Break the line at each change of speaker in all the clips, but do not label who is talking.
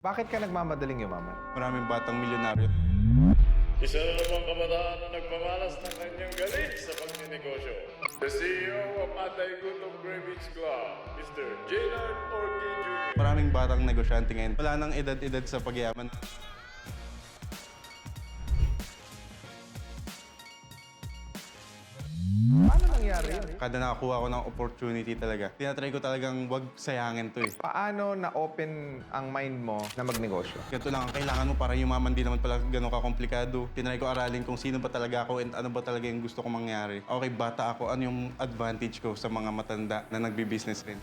Bakit ka nagmamadaling yumaman?
Maraming batang milyonaryo.
Isa na namang kabataan na nagpamalas ng kanyang galit sa pagninegosyo. The CEO of Atay Gutom Cravings Club, Mr. Jaynard Ortiz Jr.
Maraming batang negosyante ngayon. Wala nang edad-edad sa pagyaman.
Paano nangyari yun?
Kada nakakuha ko ng opportunity talaga, tinatry ko talagang wag sayangin to eh.
Paano na-open ang mind mo na magnegosyo?
Ganito lang ang kailangan mo para yumaman di naman pala ganun ka-komplikado. Tinry ko aralin kung sino ba talaga ako and ano ba talaga yung gusto kong mangyari. Okay, bata ako, ano yung advantage ko sa mga matanda na nagbi-business rin.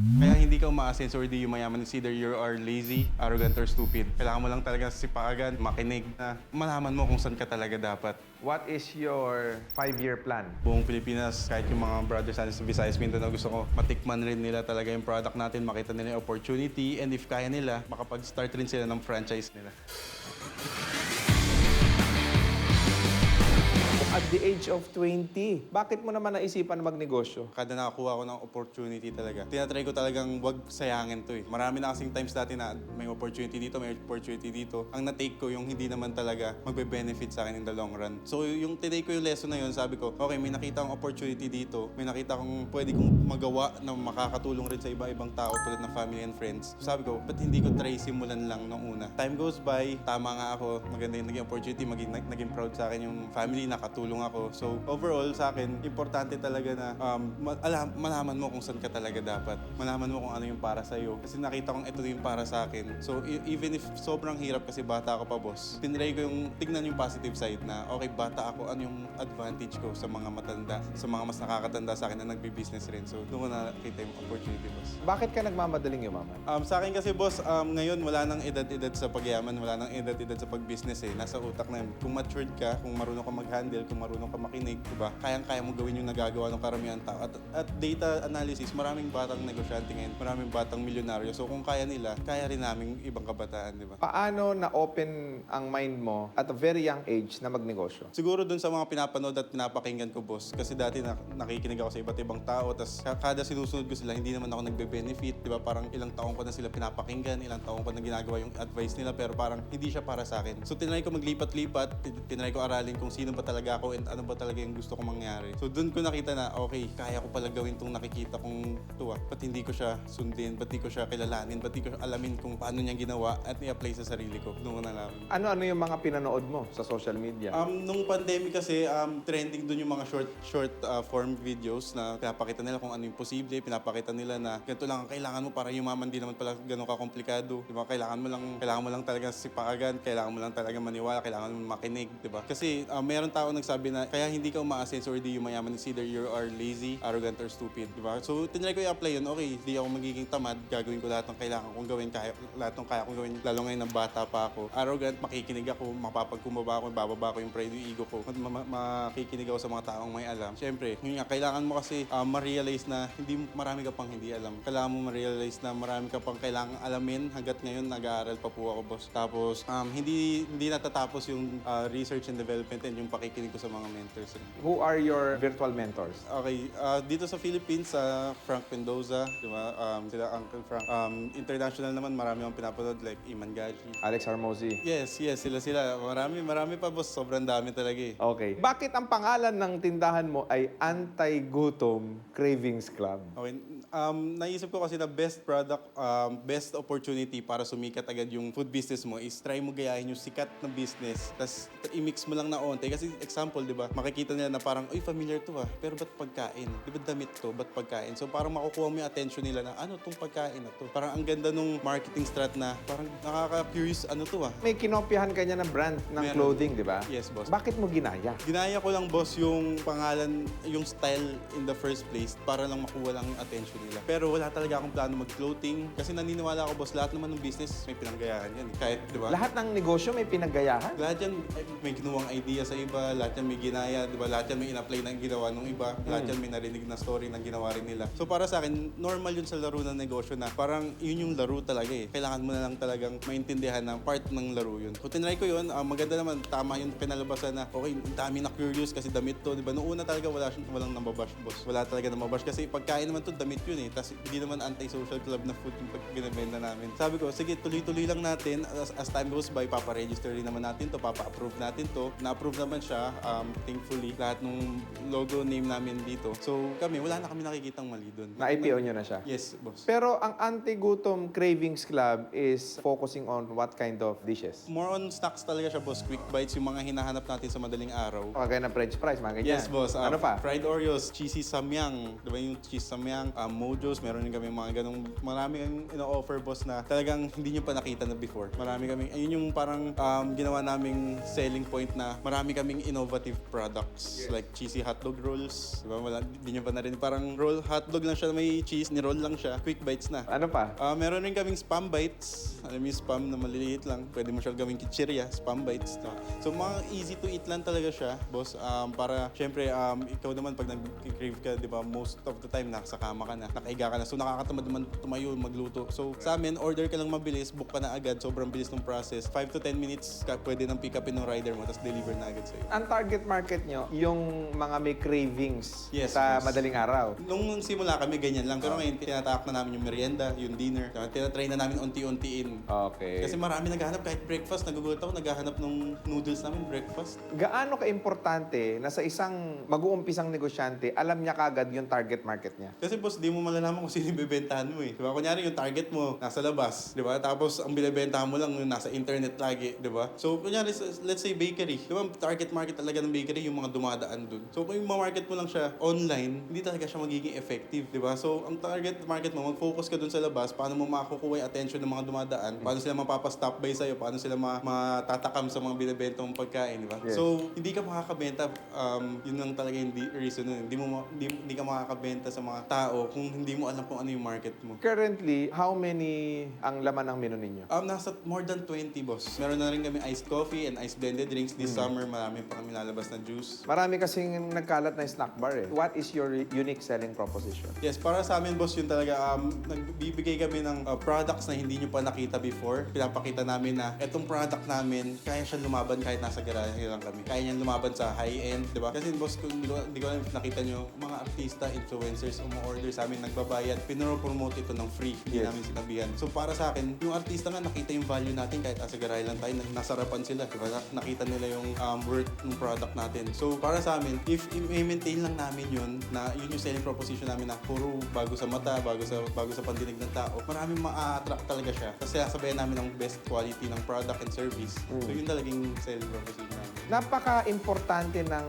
Kaya hindi ka umaasenso or di yumayaman. It's either you are lazy, arrogant, or stupid. Kailangan mo lang talaga sipagan, makinig na malaman mo kung saan ka talaga dapat.
What is your five-year plan?
buong Pilipinas, kahit yung mga brothers natin sa Visayas, Mindanao, gusto ko matikman rin nila talaga yung product natin, makita nila yung opportunity, and if kaya nila, makapag-start rin sila ng franchise nila.
At the age of 20, bakit mo naman naisipan na magnegosyo?
Kada nakakuha ko ng opportunity talaga, tinatry ko talagang wag sayangin to eh. Marami na kasing times dati na may opportunity dito, may opportunity dito. Ang na-take ko yung hindi naman talaga magbe-benefit sa akin in the long run. So yung tinake ko yung lesson na yun, sabi ko, okay, may nakita akong opportunity dito, may nakita akong pwede kong magawa na makakatulong rin sa iba-ibang tao tulad ng family and friends. Sabi ko, ba't hindi ko try simulan lang nung una? Time goes by, tama nga ako, maganda yung naging opportunity, maging, nag- naging proud sa akin yung family, nakatulong ako. So overall sa akin, importante talaga na um, alam, malaman mo kung saan ka talaga dapat. Malaman mo kung ano yung para sa iyo. Kasi nakita kong ito yung para sa akin. So e- even if sobrang hirap kasi bata ako pa boss, tinry ko yung tignan yung positive side na okay bata ako, ano yung advantage ko sa mga matanda, sa mga mas nakakatanda sa akin na nagbi-business rin. So doon ko nakita yung opportunity boss.
Bakit ka nagmamadaling yumaman?
Um, sa akin kasi boss, um, ngayon wala nang edad-edad sa pagyaman, wala nang edad-edad sa pag-business eh. Nasa utak na yun. Kung matured ka, kung marunong ka mag-handle, kung marunong ka makinig, di ba? Kayang-kaya mo gawin yung nagagawa ng karamihan tao. At, at data analysis, maraming batang negosyante ngayon, maraming batang milyonaryo. So kung kaya nila, kaya rin namin ibang kabataan, di ba?
Paano na-open ang mind mo at a very young age na magnegosyo?
Siguro dun sa mga pinapanood at pinapakinggan ko, boss. Kasi dati na, nakikinig ako sa iba't ibang tao. Tapos kada sinusunod ko sila, hindi naman ako nagbe-benefit. Di ba? Parang ilang taong ko na sila pinapakinggan, ilang taong ko na ginagawa yung advice nila. Pero parang hindi siya para sa akin. So tinry ko maglipat-lipat, tin- tinry ko aralin kung sino ba talaga ako and ano ba talaga yung gusto kong mangyari. So dun ko nakita na, okay, kaya ko pala gawin tong nakikita kong tuwa. Ba't hindi ko siya sundin? Ba't di ko siya kilalanin? Ba't di ko alamin kung paano niya ginawa at i-apply sa sarili ko? Doon ko nalaman.
Ano-ano yung mga pinanood mo sa social media?
Um, nung pandemic kasi, um, trending dun yung mga short short uh, form videos na pinapakita nila kung ano yung posible, pinapakita nila na ganito lang ang kailangan mo para yumaman di naman pala ganun ka-komplikado. Di ba? Kailangan mo lang, kailangan mo lang talaga sipagan, kailangan mo lang talaga maniwala, kailangan mo makinig, di ba? Kasi uh, meron tao nagsabi na kaya hindi ka umaasenso or di yumayaman, it's either you are lazy, arrogant, or stupid, di ba? So, tinry ko i-apply yun, okay, di ako magiging tamad, gagawin ko lahat ng kailangan kong gawin, kaya, lahat ng kaya kong gawin, lalo ngayon ng bata pa ako. Arrogant, makikinig ako, mapapagkumbaba ako, bababa ko yung pride yung ego ko, ma- makikinig ako sa mga taong may alam. Siyempre, yun nga, kailangan mo kasi uh, ma-realize na hindi marami ka pang hindi alam. Kailangan mo ma-realize na marami ka pang kailangan alamin hanggat ngayon nag-aaral pa po ako, boss. Tapos, um, hindi hindi natatapos yung uh, research and development and yung pakikinig ko sa mga mentors.
Who are your virtual mentors?
Okay, uh, dito sa Philippines, sa Frank Mendoza, di ba? Um, sila Uncle Frank. Um, international naman, marami akong pinapanood like Iman Gaji.
Alex Harmozy.
Yes, yes, sila sila. Marami, marami pa boss. Sobrang dami talaga eh.
Okay. Bakit ang pangalan ng tindahan mo ay Anti-Gutom Cravings Club?
Okay, um, naisip ko kasi na best product, um, best opportunity para sumikat agad yung food business mo is try mo gayahin yung sikat na business, tapos i-mix mo lang na onte. Kasi example, di ba, makikita nila na parang, uy, familiar to ah, pero ba't pagkain? Di ba damit to, ba't pagkain? So parang makukuha mo yung attention nila na, ano tong pagkain na to? Parang ang ganda nung marketing strat na, parang nakaka-curious, ano to ah.
May kinopyahan ka niya ng brand ng
Meron.
clothing, di ba?
Yes, boss.
Bakit mo ginaya?
Ginaya ko lang, boss, yung pangalan, yung style in the first place para lang makuha lang yung attention nila. Pero wala talaga akong plano mag-clothing kasi naniniwala ako, boss, lahat naman ng business may pinanggayahan yan. eh. Kahit, di ba?
Lahat ng negosyo may pinaggayahan?
Lahat yan eh, may ginawang idea sa iba, lahat yan may ginaya, di ba? Lahat yan may in-apply ng ginawa ng iba, lahat yan may narinig na story ng ginawa rin nila. So para sa akin, normal yun sa laro ng negosyo na parang yun yung laro talaga eh. Kailangan mo na lang talagang maintindihan na part ng laro yun. So tinry ko yun, ah, maganda naman, tama yung pinalabasan na okay, ang dami na curious kasi damit to, di ba? Noong una talaga wala siyang walang nababash, boss. Wala talaga nababash kasi pagkain naman to, damit yun eh. Tapos hindi naman anti-social club na food yung pag binibenta namin. Sabi ko, sige, tuloy-tuloy lang natin. As, as time goes by, papa-register rin naman natin to, papa-approve natin to. Na-approve naman siya, um, thankfully. Lahat nung logo name namin dito. So kami, wala na kami nakikitang mali doon.
Na-IPO nyo na siya?
Yes, boss.
Pero ang Anti-Gutom Cravings Club is focusing on what kind of dishes?
More on snacks talaga siya, boss. Quick bites, yung mga hinahanap natin sa madaling araw.
Kagaya ng french fries, mga ganyan.
Yes, boss. Ah,
ano pa?
Fried Oreos, cheesy samyang. Di ba yung cheese samyang? Um, Mojos, meron din kami mga ganong, marami kami ino-offer, boss, na talagang hindi nyo pa nakita na before. Marami kami, ayun yung parang um, ginawa naming selling point na marami kaming innovative products. Like cheesy hotdog rolls. Di ba? Wala, hindi nyo pa na rin. Parang roll, hotdog lang siya, may cheese, ni-roll lang siya. Quick bites na.
Ano pa?
Ah, meron rin kaming spam bites. Alam mo yung spam na maliliit lang. Pwede mo siya gawing kitcheria, spam bites. No? So mga easy to eat lang talaga siya, boss. Um, para, syempre, um, ikaw naman pag nag-crave ka, di ba, most of the time, nasa kama ka na, nakaiga ka na. So nakakatamad naman tumayo, magluto. So sa amin, order ka lang mabilis, book ka na agad. Sobrang bilis ng process. 5 to 10 minutes ka, pwede nang pick upin ng rider mo, tapos deliver na agad sa'yo.
Ang target market nyo, yung mga may cravings
Yes,
sa
boss.
madaling araw.
Nung simula kami, ganyan lang. Pero ngayon, tinataak na namin yung merienda, yung dinner. Tinatry na namin unti-untiin.
Okay.
Kasi marami naghahanap kahit breakfast. Nagugulat ako, naghahanap ng noodles namin breakfast.
Gaano ka-importante na sa isang mag-uumpisang negosyante, alam niya kagad yung target market niya?
Kasi boss, di mo malalaman kung sino yung bibentahan mo eh. Diba? Kunyari yung target mo, nasa labas. Diba? Tapos ang binibentahan mo lang yung nasa internet lagi. Diba? So kunyari, s- let's say bakery. Diba? Target market talaga ng bakery yung mga dumadaan dun. So kung yung market mo lang siya online, hindi talaga siya magiging effective. Diba? So ang target market mo, mag-focus ka dun sa labas, paano mo makukuha yung attention ng mga dumadaan, paano sila mapapastop by sa'yo, paano sila ma- matatakam sa mga binibenta mong pagkain. Diba?
Yes.
So hindi ka makakabenta, um, yun lang talaga yung di- reason nun. Hindi, mo, hindi, hindi ka makakabenta sa mga tao kung hindi mo alam kung ano yung market mo.
Currently, how many ang laman ng menu ninyo?
Um, nasa more than 20, boss. Meron na rin kami iced coffee and iced blended drinks. This summer, marami pa kami lalabas na juice.
Marami kasing nagkalat na snack bar eh. What is your unique selling proposition?
Yes, para sa amin, boss, yun talaga, um, nagbibigay kami ng uh, products na hindi nyo pa nakita before. Pinapakita namin na etong product namin, kaya siya lumaban kahit nasa garahe lang kami. Kaya niyan lumaban sa high-end, di ba? Kasi, boss, kung hindi ko, alam if nakita nyo, mga artista, influencers, umu-order sa amin, nagbabayad, pinro-promote ito ng free. Hindi
Yes.
namin sinabihan. So, para sa akin, yung artista nga, nakita yung value natin kahit nasa garahe lang tayo, na- nasarapan sila, di ba? Na- Nakita nila yung um, worth ng product natin. So, para sa amin, if i-maintain lang namin yun, na yun yung selling proposition namin na puro bago sa mata, bago sa bago sa pandinig ng tao, maraming ma-attract talaga siya. Kasi sasabayan namin ng best quality ng product and service. So, yun talagang selling proposition namin.
Napaka-importante ng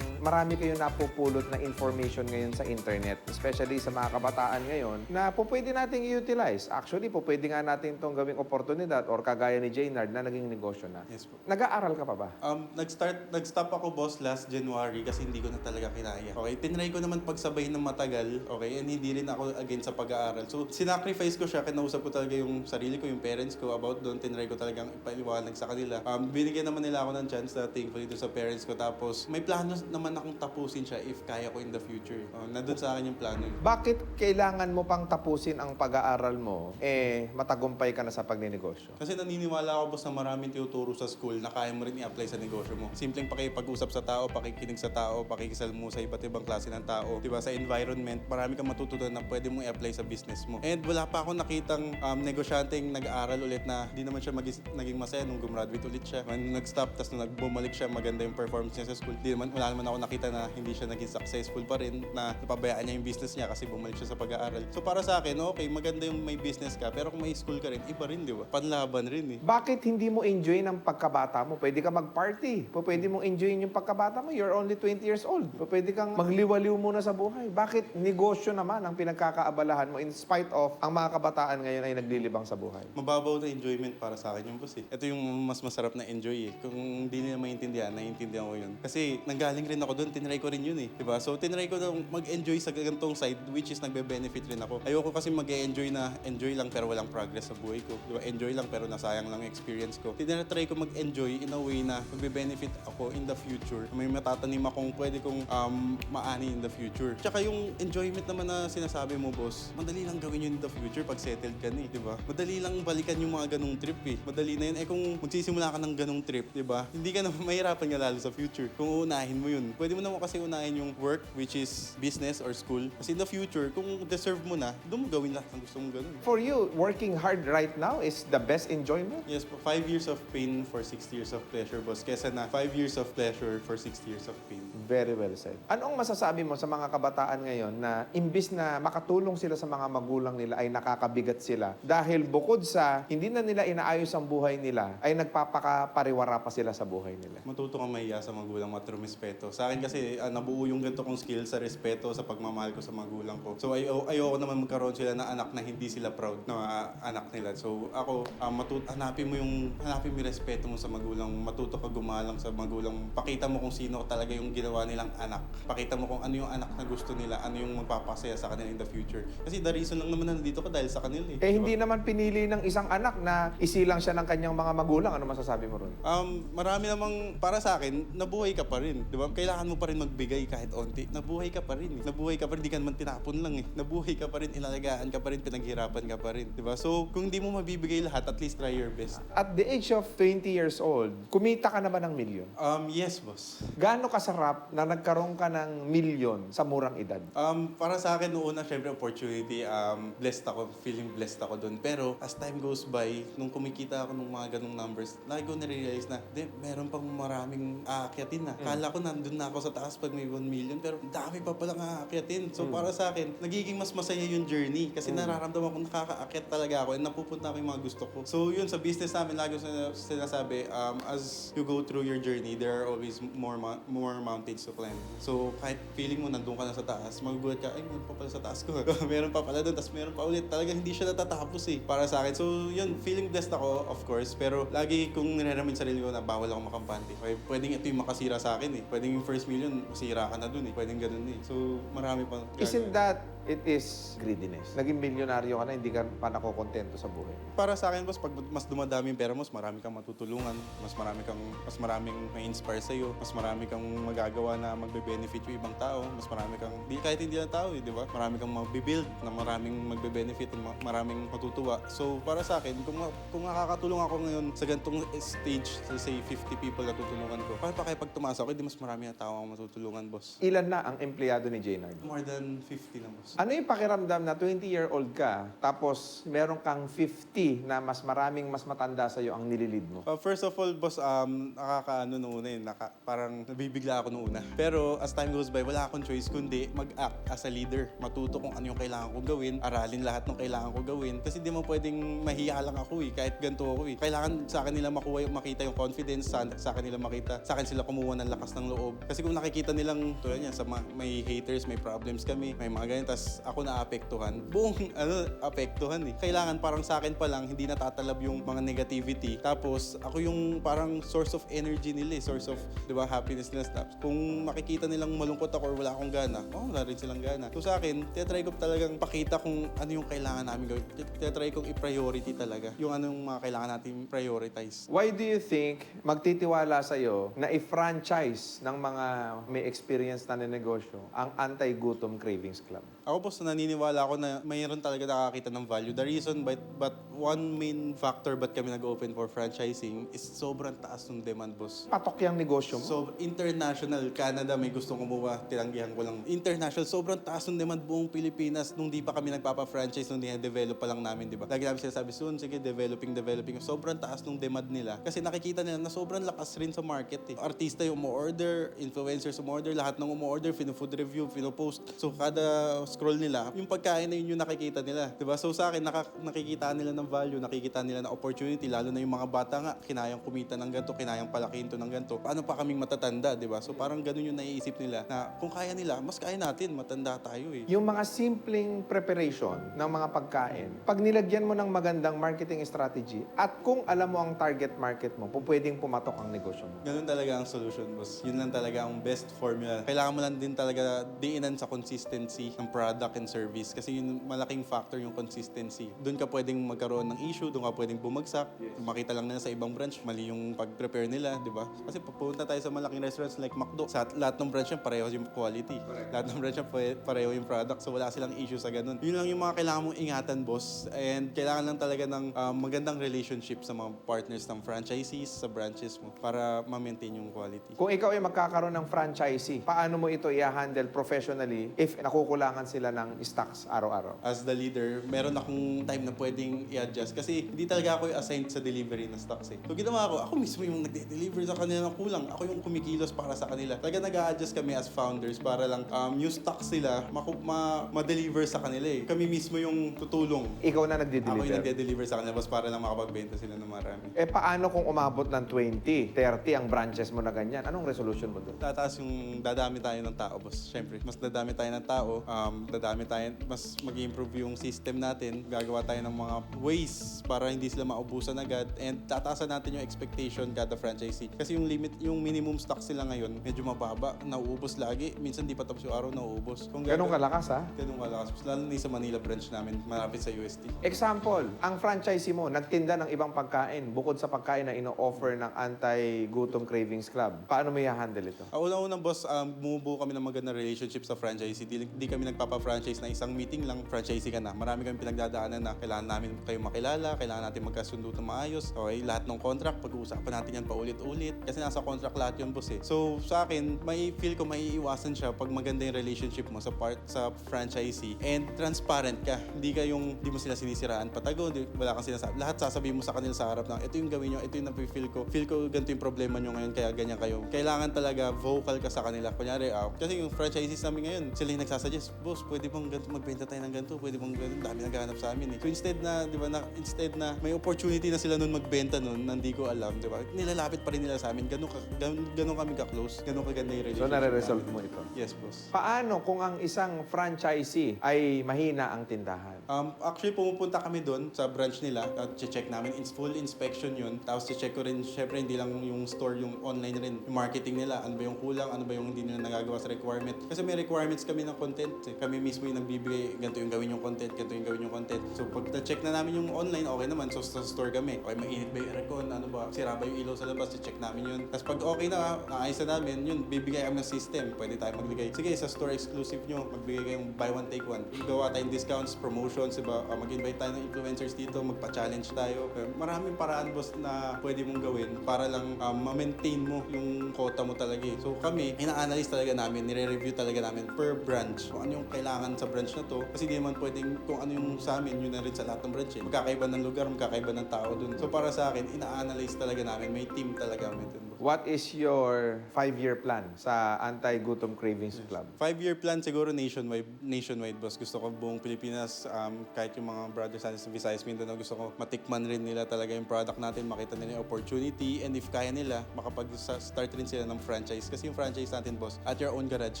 marami kayong napupulot na information ngayon sa internet, especially sa mga kabataan ngayon, na po pwede nating i-utilize. Actually, po pwede nga natin itong gawing oportunidad or kagaya ni Jaynard na naging negosyo na.
Yes po.
Nag-aaral ka pa ba?
Um, nag-start, nag-stop ako boss last January kasi hindi ko na talaga kinaya. Okay, tinry ko naman pagsabayin ng matagal, okay, and hindi rin ako again sa pag-aaral. So, sinacrifice ko siya, kinausap ko talaga yung sarili ko, yung parents ko about doon, tinry ko talagang ipaliwanag sa kanila. Um, binigyan naman nila ako ng chance na thankfully doon sa parents ko. Tapos, may plano naman akong tapusin siya if kaya ko in the future. Uh, nandun sa akin yung plano.
Bakit kailangan mo pang tapusin ang pag-aaral mo, eh, matagumpay ka na sa pagninegosyo?
Kasi naniniwala ako boss na maraming tinuturo sa school na kaya mo rin i-apply sa negosyo mo. Simpleng pakipag-usap sa tao, pakikinig sa tao, pakikisalamu sa iba't ibang klase ng tao. Diba? Sa environment, marami kang matutunan na pwede mong i-apply sa business mo. And wala pa ako nakitang um, negosyanteng nag-aaral ulit na di naman siya magis- naging masaya nung gumraduate ulit siya. Nung nag-stop, tapos nung nagbumalik siya, maganda yung performance niya sa school. Di naman, wala naman ako nakita na hindi siya naging successful pa rin, na napabayaan niya yung business niya kasi bumalik siya sa pag-aaral. So para sa akin, okay, maganda yung may business ka, pero kung may school ka rin, iba rin, di ba? Panlaban rin eh.
Bakit hindi mo enjoy ng pagkabata mo? Pwede ka mag-party. Pwede mong enjoyin yung pagkabata mo. You're only 20 years old. Pwede kang magliwaliw muna sa buhay. Bakit negosyo naman ang pinagkakaabalahan mo in spite of ang mga kabataan ngayon ay naglilibang sa buhay?
Mababaw na enjoyment para sa akin yung boss eh. Ito yung mas masarap na enjoy eh. Kung hindi nila maintindihan, naiintindihan ko yun. Kasi nanggaling rin ako doon, tinry ko rin yun eh. Diba? So tinry ko na mag-enjoy sa gantong side which is nagbe-benefit rin ako. Ayoko kasi mag-enjoy na enjoy lang pero walang progress sa buhay ko. Diba? Enjoy lang pero nasayang lang experience ko. Tinatry ko mag-enjoy in a way na magbe-benefit ako in the future. May matatanim akong pwede kong um, maani in the future. Tsaka yung enjoyment naman na sinasabi mo, boss, madali lang gawin yun in the future pag settled ka na eh, di ba? Madali lang balikan yung mga ganong trip eh. Madali na yun. Eh kung magsisimula ka ng ganong trip, di ba? Hindi ka na mahirapan nga lalo sa future kung uunahin mo yun. Pwede mo naman kasi unahin yung work, which is business or school. Kasi in the future, kung deserve mo na, doon mo gawin lahat ng gusto mong gawin.
For you, working hard right now is the best enjoyment?
Yes po, five years of pain for 60 years of pleasure, boss. Kesa na five years of pleasure for 60 years of pain.
Very well said. Anong masasabi mo sa mga kabataan ngayon na imbis na makatulong sila sa mga magulang nila ay nakakabigat sila dahil bukod sa hindi na nila inaayos ang buhay nila ay nagpapakapariwara pa sila sa buhay nila.
Matuto kang mahiya sa magulang, matrumispeto. Sa akin kasi, ah, nabuo yung ganito kong skill sa respeto, sa pagmamahal ko sa magulang ko. So, ayo ayoko naman magkaroon sila ng anak na hindi sila proud na ah, anak nila. So, ako, ah, matut hanapin mo yung, hanapin mo yung respeto mo sa magulang. Matuto ka gumalang sa magulang. Pakita mo kung sino talaga yung ginawa nilang anak. Pakita mo kung ano yung anak na gusto nila, ano yung magpapasaya sa kanila in the future. Kasi the reason lang naman na nandito ka dahil sa kanila eh.
Eh hindi naman pinili ng isang anak na isilang siya ng kanyang mga magulang. Ano masasabi mo ron?
Um, marami namang, para sa akin, nabuhay ka pa rin. Di ba? Kailangan mo pa rin magbigay kahit onti. Nabuhay ka pa rin. Eh. Nabuhay ka pa rin, di ka naman tinapon lang eh. Nabuhay ka pa rin, inalagaan ka pa rin, pinaghirapan ka pa rin. Di ba? So, kung di mo mabibigay lahat, at least try your best.
At the age of 20 years old, kumita ka na ba ng milyon?
Um, yes, boss.
Gaano kasarap na nagkaroon ka ng milyon sa murang edad?
Um, para sa akin, noon na syempre opportunity, um, blessed ako, feeling blessed ako doon. Pero as time goes by, nung kumikita ako ng mga ganong numbers, lagi ko nare-realize na, di, meron pang maraming aakyatin na. Kala ko nandun na ako sa taas pag may 1 million, pero dami pa palang aakyatin. So para sa akin, nagiging mas masaya yung journey kasi nararamdaman ko nakakaakyat talaga ako and napupunta ko yung mga gusto ko. So yun, sa business namin, lagi ko sina- sinasabi, um, as you go through your journey, there are always more more mountains to climb. So kahit feeling mo nandun ka na sa taas, magugulat ka, ay meron pa pala sa taas ko. meron pa pala doon, tapos meron pa ulit. Talaga hindi siya natatapos eh, para sa akin. So yun, feeling blessed ako, of course, pero lagi kong nire-remind sarili ko na bawal ako makampante. Okay, pwedeng ito yung makasira sa akin eh. Pwedeng yung first million, masira ka na dun eh. Pwedeng ganun eh. So marami pa.
Isn't that it is greediness? Naging milyonaryo ka na, hindi ka pa nakokontento sa buhay.
Para sa akin, boss, pag mas dumadami yung pera mo, mas marami kang matutulungan, mas marami kang mas maraming ma-inspire sa iyo, mas marami kang magagawa na magbe-benefit yung ibang tao, mas marami kang di kahit hindi lang tao, eh, di ba? Marami kang mabibuild na maraming magbe-benefit, ma- maraming matutuwa. So, para sa akin, kung ma- kung nakakatulong ako ngayon sa ganitong stage, sa say 50 people na tutulungan ko, paano pa kaya pag tumaas ako, di mas marami na tao ang matutulungan, boss?
Ilan na ang empleyado ni Jaynard?
More than 50 na, boss.
Ano yung pakiramdam na 20-year-old ka, tapos meron kang 50 na mas maraming mas matanda sa'yo ang nililid mo?
Uh, first of all, boss, um, nakakaano noong una eh, naka, parang nabibigla ako noong una. Pero as time goes by, wala akong choice kundi mag-act as a leader. Matuto kung ano yung kailangan ko gawin, aralin lahat ng kailangan ko gawin. Kasi di mo pwedeng mahiya lang ako eh, kahit ganito ako eh. Kailangan sa akin nila makuha yung makita yung confidence, sa, sa akin nila makita, sa akin sila kumuha ng lakas ng loob. Kasi kung nakikita nilang, tulad niya, sa ma- may haters, may problems kami, may mga ganyan, tas ako naapektuhan, buong ano, apektuhan eh. Kailangan parang sa akin pa lang, hindi natatalab yung mga negativity. Tapos, ako yung parang source of energy nila eh, source of, di ba, happiness nila. Tapos, kung makikita nilang malungkot ako or wala akong gana, oh, wala rin silang gana. So sa akin, tinatry ko talagang pakita kung ano yung kailangan namin gawin. Tinatry kong i-priority talaga yung anong mga kailangan natin prioritize.
Why do you think magtitiwala sa'yo na i-franchise ng mga may experience na negosyo ang Anti-Gutom Cravings Club?
Ako po, naniniwala ako na mayroon talaga nakakita ng value. The reason, but, but one main factor ba't kami nag-open for franchising is sobrang taas ng demand, boss.
Patok yung negosyo mo.
So, international, Canada, may gustong kumuha, tinanggihan ko lang. International, sobrang taas ng demand buong Pilipinas nung di pa kami nagpapa-franchise, nung di-develop pa lang namin, di ba? Lagi namin sinasabi, soon, sige, developing, developing. Sobrang taas ng demand nila. Kasi nakikita nila na sobrang lakas rin sa market eh. Artista yung umu-order, influencers umu-order, lahat ng umu-order, fino-food review, fino-post. So, kada scroll nila, yung pagkain na yun yung nakikita nila. Di ba? So, sa akin, naka, nakikita nila ng value, nakikita nila ng opportunity, lalo na yung mga bata nga, kinayang kumita ng ganito, kinayang palakihin to ng ganito. Paano pa kaming matatanda, di ba? So, parang ganun yung naiisip nila na kung kaya nila, mas kaya natin, matanda tayo eh.
Yung mga simpleng preparation ng mga pagkain, pag nilagyan mo ng magandang marketing strategy at kung alam mo ang target market mo, pwedeng pumatok ang negosyo mo.
Ganun talaga ang solution, boss. Yun lang talaga ang best formula. Kailangan mo lang din talaga diinan sa consistency ng product and service kasi yun malaking factor yung consistency. Doon ka pwedeng magkaroon magkaroon ng issue, doon ka pwedeng bumagsak. Makita lang nila sa ibang branch, mali yung pag-prepare nila, di ba? Kasi pupunta tayo sa malaking restaurants like McDo, sa lahat ng branch yan, pareho yung quality. Lahat ng branch yan, pare- pareho yung product. So wala silang issue sa ganun. Yun lang yung mga kailangan mong ingatan, boss. And kailangan lang talaga ng um, magandang relationship sa mga partners ng franchisees, sa branches mo, para ma-maintain yung quality.
Kung ikaw ay magkakaroon ng franchisee, paano mo ito i-handle professionally if nakukulangan sila ng stocks araw-araw?
as the leader, meron akong time na pwedeng i-adjust kasi hindi talaga ako yung assigned sa delivery ng stocks eh. So ginawa ko, ako mismo yung nagde-deliver sa kanila ng kulang. Ako yung kumikilos para sa kanila. Talaga nag-a-adjust kami as founders para lang um, yung stocks nila maku- ma- ma-deliver sa kanila eh. Kami mismo yung tutulong.
Ikaw na
Ako yung
nagde-deliver.
nagde-deliver sa kanila boss para lang makapagbenta sila ng marami.
Eh paano kung umabot ng 20, 30 ang branches mo na ganyan? Anong resolution mo doon?
Tataas yung dadami tayo ng tao, boss. Siyempre, mas dadami tayo ng tao, um, dadami tayo, mas mag improve yung system natin, gagawa tayo ng mga ways para hindi sila maubusan agad, and tataasan natin yung expectation kada franchisee. Kasi yung limit, yung minimum stock sila ngayon, medyo mababa, nauubos lagi. Minsan di pa tapos yung araw, nauubos. Kung gaga-
kalakas ha?
Ganun kalakas. Lalo na sa Manila branch namin, malapit sa UST.
Example, ang franchisee mo nagtinda ng ibang pagkain bukod sa pagkain na ino-offer ng Anti-Gutom Cravings Club. Paano mo i-handle ito?
Ang una-unang boss, um, bumubuo kami ng magandang relationship sa franchisee. Di, di kami nagpapa-franchise na isang meeting lang, franchisee ka na. Marami kami pinagdadaanan na kailangan namin kayo makilala, kailangan natin magkasundo ng maayos. Okay, lahat ng contract, pag-uusapan natin yan paulit-ulit. Kasi nasa contract lahat yun, boss eh. So, sa akin, may feel ko may iiwasan siya pag maganda yung relationship mo sa part sa franchisee and transparent ka. Hindi ka yung, hindi mo sila sinisiraan patago, di, wala kang sinasabi. Lahat sasabihin mo sa kanila sa harap ng, ito yung gawin nyo, ito yung nafe-feel ko. Feel ko ganito yung problema nyo ngayon, kaya ganyan kayo. Kailangan talaga vocal ka sa kanila. Kunyari, ah, kasi yung franchisees namin ngayon, sila yung nagsasuggest, pwede bang ganito, magbenta tayo ng ganito, pwede bang ganito, dami naghahanap sa amin eh. So instead na, di ba, na, instead na may opportunity na sila nun magbenta nun, na hindi ko alam, di ba, nilalapit pa rin nila sa amin, ganun, ka, ganun, ganun kami ka-close, ganun kaganda yung
So
relationship.
nare-resolve
namin.
mo ito?
Yes, boss.
Paano kung ang isang franchisee ay mahina ang tindahan?
Um, actually, pumupunta kami doon sa branch nila at check namin. It's full inspection yun. Tapos check ko rin, syempre, hindi lang yung store, yung online rin. Yung marketing nila, ano ba yung kulang, ano ba yung hindi nila nagagawa sa requirement. Kasi may requirements kami ng content. Eh. Kami mismo yung nagbibigay, ganito yung gawin yung content, ganito yung gawin yung content. So pag na-check na namin yung online, okay naman. So sa store kami, okay, mainit ba yung aircon, ano ba, sira ba yung ilaw sa labas, check namin yun. Tapos pag okay na, naayos na namin, yun, bibigay kami ng system. Pwede tayo magbigay. Sige, sa store exclusive nyo, magbigay kayong buy one, take one. Gawa tayong discounts, promotions, diba? Uh, mag-invite tayo ng influencers dito, magpa-challenge tayo. Eh, Maraming paraan, boss, na pwede mong gawin para lang um, ma-maintain mo yung quota mo talaga eh. So kami, ina-analyze talaga namin, nire-review talaga namin per branch. Kung ano yung kailangan sa branch na to. Kasi di naman pwedeng kung ano yung sa amin, yun na rin sa lahat ng branch eh. Magkakaiba ng lugar, magkakaiba ng tao dun. So para sa akin, ina-analyze talaga namin. May team talaga dun.
What is your five-year plan sa Anti-Gutom Cravings Club?
Five-year plan siguro nationwide, nationwide boss. Gusto ko buong Pilipinas, um, kahit yung mga brothers natin sa Visayas, Mindanao, gusto ko matikman rin nila talaga yung product natin, makita nila yung opportunity, and if kaya nila, makapag-start rin sila ng franchise. Kasi yung franchise natin, boss, at your own garage,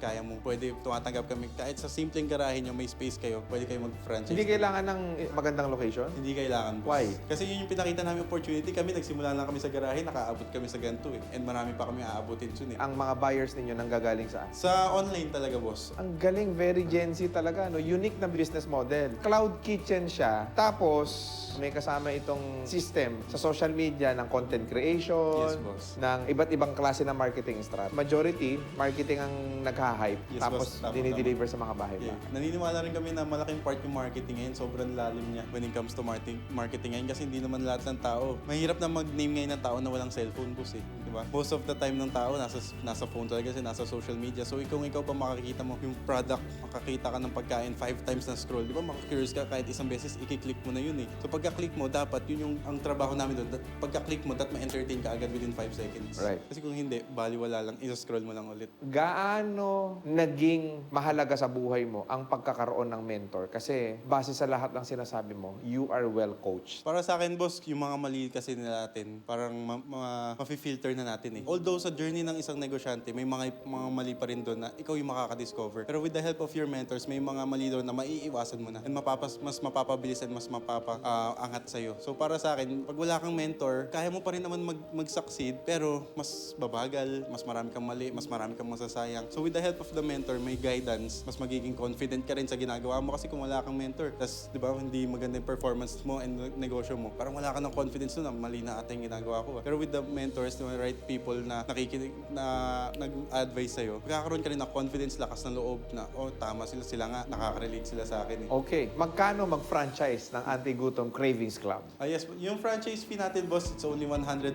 kaya mo. Pwede tumatanggap kami, kahit sa simpleng garahe nyo, may space kayo, pwede kayo mag-franchise.
Hindi kailangan ng magandang location?
Hindi kailangan. boss.
Why?
Kasi yun yung pinakita namin opportunity. Kami nagsimula lang kami sa garahe, nakaabot kami sa ganito eh. And marami pa kami aabutin soon eh.
Ang mga buyers ninyo nanggagaling saan?
Sa online talaga, boss.
Ang galing, very Gen Z talaga, no? Unique na business model. Cloud kitchen siya, tapos may kasama itong system sa social media ng content creation,
Yes, boss.
ng iba't ibang klase ng marketing strat. Majority, marketing ang nagha-hype,
Yes,
tapos
boss. Tama,
dinideliver sa mga bahay
Yeah.
pa.
Naniniwala rin kami na malaking part yung marketing ngayon. Sobrang lalim niya when it comes to marketing, marketing ngayon kasi hindi naman lahat ng tao. Mahirap na mag-name ngayon ng tao na walang cellphone boss eh. Di ba? Most of the time ng tao nasa nasa phone talaga kasi nasa social media. So kung ikaw pa makakita mo yung product, makakita ka ng pagkain five times na scroll. Di ba? Makakurious ka kahit isang beses, i-click mo na yun eh. So pagka-click mo, dapat yun yung ang trabaho namin doon. Pagka-click mo, that ma-entertain ka agad within 5 seconds.
Right.
Kasi kung hindi, baliwala lang, isa-scroll mo lang ulit.
Gaano naging mahalaga sa buhay mo ang pagkakaroon ng mentor? Kasi base sa lahat ng sinasabi mo, you are well coached.
Para sa akin, boss, yung mga mali kasi nila natin, parang ma- ma- mafe-filter na na natin eh. Although sa journey ng isang negosyante, may mga, mga mali pa rin doon na ikaw yung makaka-discover. Pero with the help of your mentors, may mga mali doon na maiiwasan mo na. And mapapas, mas mapapabilis and mas mapapa-angat sa'yo. So para sa akin, pag wala kang mentor, kaya mo pa rin naman mag, mag-succeed, pero mas babagal, mas marami kang mali, mas marami kang masasayang. So with the help of the mentor, may guidance, mas magiging confident ka rin sa ginagawa mo kasi kung wala kang mentor, tas di ba, hindi maganda yung performance mo and negosyo mo, parang wala ka ng confidence doon na mali na ata yung ginagawa ko. Pero with the mentors, right people na nakikinig, na nag-advise sa'yo, magkakaroon ka rin ng confidence, lakas ng loob na, oh, tama sila, sila nga, nakaka-relate sila sa akin eh.
Okay. Magkano mag-franchise ng Anti-Gutom Cravings Club?
Ah yes, yung franchise fee natin, boss, it's only 149,000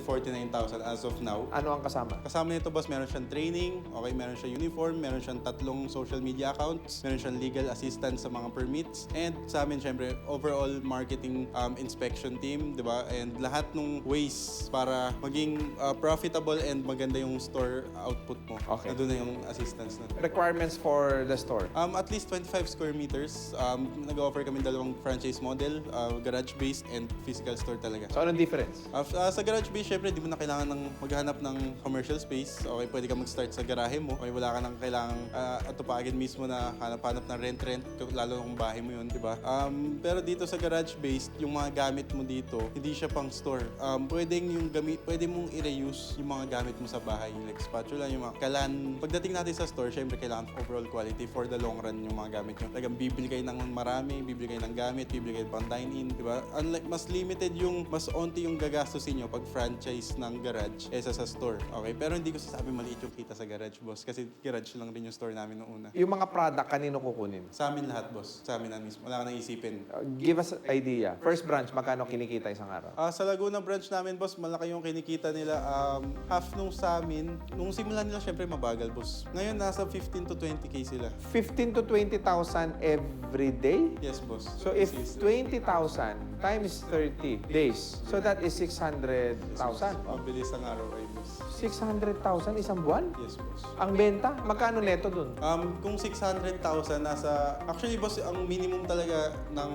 as of now.
Ano ang kasama?
Kasama nito, boss, meron siyang training, okay, meron siyang uniform, meron siyang tatlong social media accounts, meron siyang legal assistance sa mga permits, and sa amin, syempre, overall marketing um, inspection team, di ba? And lahat ng ways para maging uh, profitable and maganda yung store output mo.
Okay.
Nandun na yung assistance na.
Requirements for the store?
Um, at least 25 square meters. Um, nag-offer kami dalawang franchise model, uh, garage-based and physical store talaga.
So, anong difference?
Uh, f- uh, sa garage base, syempre, di mo na kailangan ng maghanap ng commercial space. Okay, pwede ka mag-start sa garahe mo. Okay, wala ka nang kailangan uh, atupagin mismo na hanap-hanap ng rent-rent, lalo kung bahay mo yun, di ba? Um, pero dito sa garage base, yung mga gamit mo dito, hindi siya pang store. Um, pwedeng yung gamit, pwede mong i-reuse yung mga gamit mo sa bahay, like spatula, yung mga kalan. Pagdating natin sa store, syempre, kailangan overall quality for the long run yung mga gamit nyo. Talagang bibili kayo ng marami, bibili kayo ng gamit, bibili kayo pang dine-in, di ba? Unlike, mas limited yung, mas onti yung gagastusin nyo pag franchise ng garage kesa sa store. Okay? Pero hindi ko sasabi maliit yung kita sa garage, boss. Kasi garage lang rin yung store namin noong una.
Yung mga product, kanino kukunin?
Sa amin lahat, boss. Sa amin na mismo. Wala ka nang isipin.
Uh, give us idea. First branch, magkano kinikita isang araw?
Ah, sa Laguna branch namin, boss, malaki yung kinikita nila. Um, half nung sa amin, nung simula nila, syempre mabagal, boss. Ngayon, nasa 15 to 20k sila.
15 to 20,000 every day?
Yes, boss.
So if
Yes, yes.
20,000 times 30 days, so that is 600,000.
Mabilis ang araw ay, boss.
600,000 isang buwan?
Yes, boss.
Ang benta, magkano neto dun?
Um, kung 600,000 nasa actually boss ang minimum talaga ng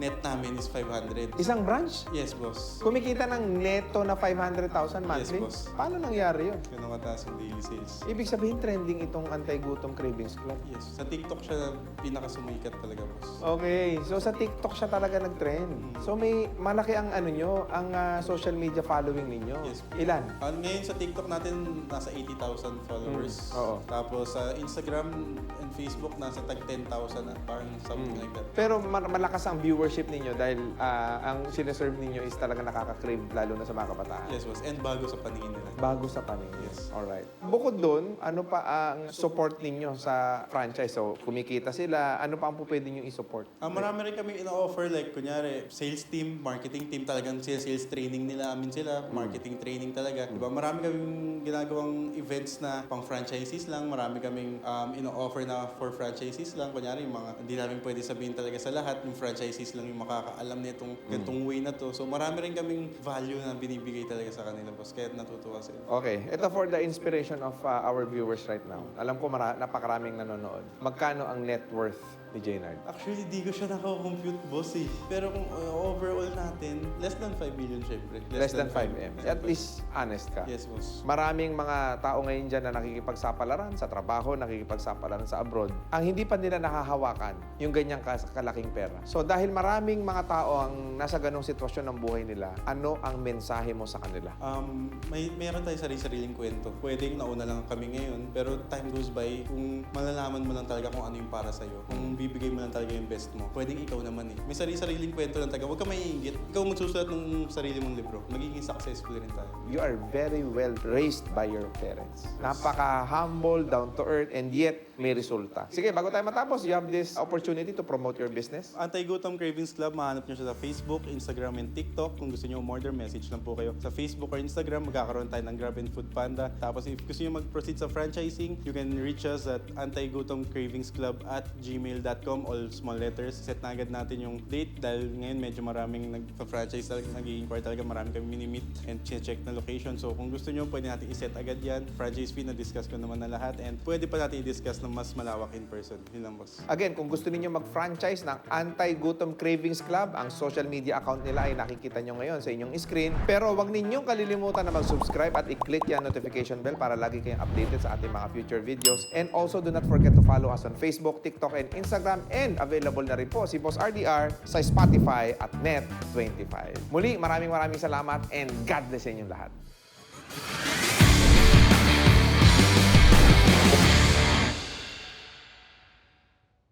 net namin is 500.
Isang branch?
Yes, boss.
Kumikita ng neto na 500,000 monthly?
boss.
Paano nangyari yun?
Ganun kataas yung daily sales.
Ibig sabihin trending itong Anti-Gutom Cravings Club.
Yes. Sa TikTok siya pinakasumikat talaga, boss.
Okay, so sa TikTok siya talaga nag-trend. So may malaki ang ano nyo, ang ah, social media following ninyo.
Yes.
Ilan?
Uh, ngayon sa TikTok natin nasa 80,000 followers.
Mm, oo.
Tapos sa Instagram and Facebook nasa tag 10,000 na parang something
Mm.
like that.
Pero ma- malakas ang viewership ninyo dahil ah, ang sineserve ninyo is talaga nakaka-crave lalo na sa mga kabataan.
Yes, boss. And bago sa paningin nila.
Bago sa paningin.
Yes.
Alright. Bukod doon, ano pa ang support ninyo sa franchise? So, kumikita sila, ano pa ang pwede nyo i-support?
Ah, marami rin kami ina-offer like kunyari sales team, marketing team talagang sales training nila amin sila, marketing training talaga. Diba? Marami kaming ginagawang events na pang franchisees lang, marami kaming um, ino-offer na for franchisees lang. Kunyari yung mga hindi namin pwede sabihin talaga sa lahat, yung franchisees lang yung makakaalam nitong ganitong way na to. So marami rin kaming value na binibigay talaga sa kanila boss. Kaya natutuwa sila.
Okay, ito for the inspiration of uh, our viewers right now. Alam ko mara- napakaraming nanonood. Magkano ang net worth ni Jaynard?
Actually, di ko siya nakakompute, boss eh. Pero kung uh, overall natin, less than 5 million syempre.
Less than 5 M. At least honest ka.
Yes, boss.
Maraming mga tao ngayon dyan na nakikipagsapalaran sa trabaho, nakikipagsapalaran sa abroad. Ang hindi pa nila nahahawakan yung ganyang kas- kalaking pera. So dahil maraming mga tao ang nasa ganong sitwasyon ng buhay nila, ano ang mensahe mo sa kanila?
Um, may meron tayo sarili-sariling kwento. Pwedeng nauna lang kami ngayon, pero time goes by, kung malalaman mo lang talaga kung ano yung para sa'yo, kung bibigay mo lang talaga yung best mo, pwedeng ikaw naman eh. May sarili-sariling kwento lang talaga. Huwag ka maiingit. Ikaw magsusulat ng sarili mong libro. Magiging successful rin tayo.
You are very well raised by your parents. Napaka-humble, down to earth, and yet may resulta. Sige, bago tayo matapos, you have this opportunity to promote your business.
Anti-Gutom Cravings Club, mahanap nyo siya sa Facebook, Instagram, and TikTok. Kung gusto nyo umorder, message lang po kayo. Sa Facebook or Instagram, magkakaroon tayo ng Grab and Food Panda. Tapos if gusto nyo mag-proceed sa franchising, you can reach us at antigutomcravingsclub at gmail.com gmail.com, all small letters. Set na agad natin yung date dahil ngayon medyo maraming nag-franchise talaga, nag-inquire talaga, marami kami mini-meet and check na location. So kung gusto nyo, pwede natin i-set agad yan. Franchise fee, na-discuss ko naman na lahat and pwede pa natin i-discuss ng mas malawak in person. Yun lang, boss.
Again, kung gusto niyo mag-franchise ng Anti-Gutom Cravings Club, ang social media account nila ay nakikita nyo ngayon sa inyong screen. Pero wag ninyong kalilimutan na mag-subscribe at i-click yan notification bell para lagi kayong updated sa ating mga future videos. And also, do not forget to follow us on Facebook, TikTok, and Instagram. And available na rin po si Boss RDR sa Spotify at Net25. Muli, maraming maraming salamat and God bless sa inyong lahat.